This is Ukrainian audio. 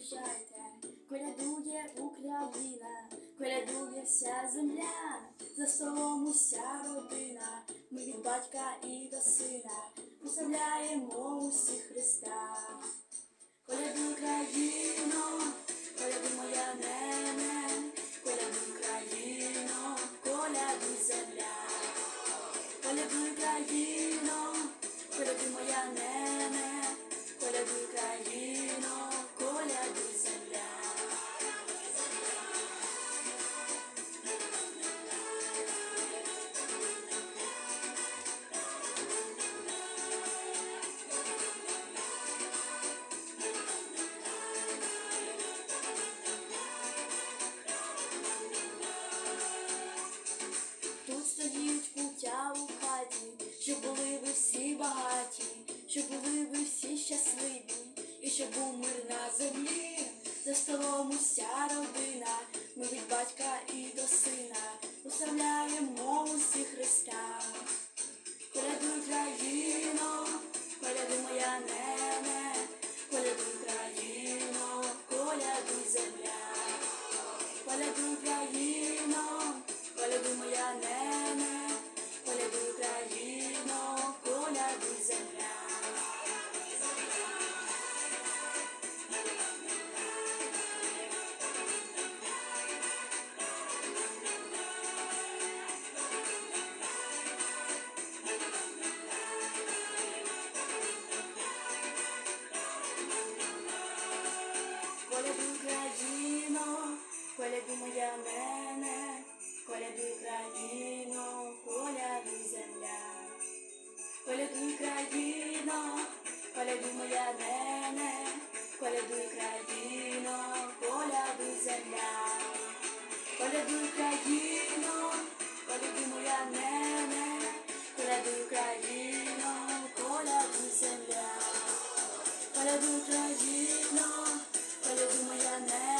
коляду зустрічайте, колядує Україна, колядує вся земля, за столом уся родина, ми від батька і до сина прославляємо усі Христа. Колядуй країно, колядуй моя нене, колядуй країно, колядуй земля. Колядуй країно, колядуй моя нене, щоб були ви всі щасливі, і щоб був на землі, за столом уся родина, ми від батька і до сина прославляємо усі Христа. Колядуй країно, колядуй моя нене, колядуй країно, колядуй земля. Колядуй країно, колядуй моя нене, колядуй країно, Колядуй країно, колядуй моя нене, колядуй країно, колядуй земля. Колядуй країно, колядуй моя нене, колядуй країно, колядуй земля. Колядуй країно, колядуй моя нене, колядуй країно, колядуй земля. Колядуй країно, Sunday.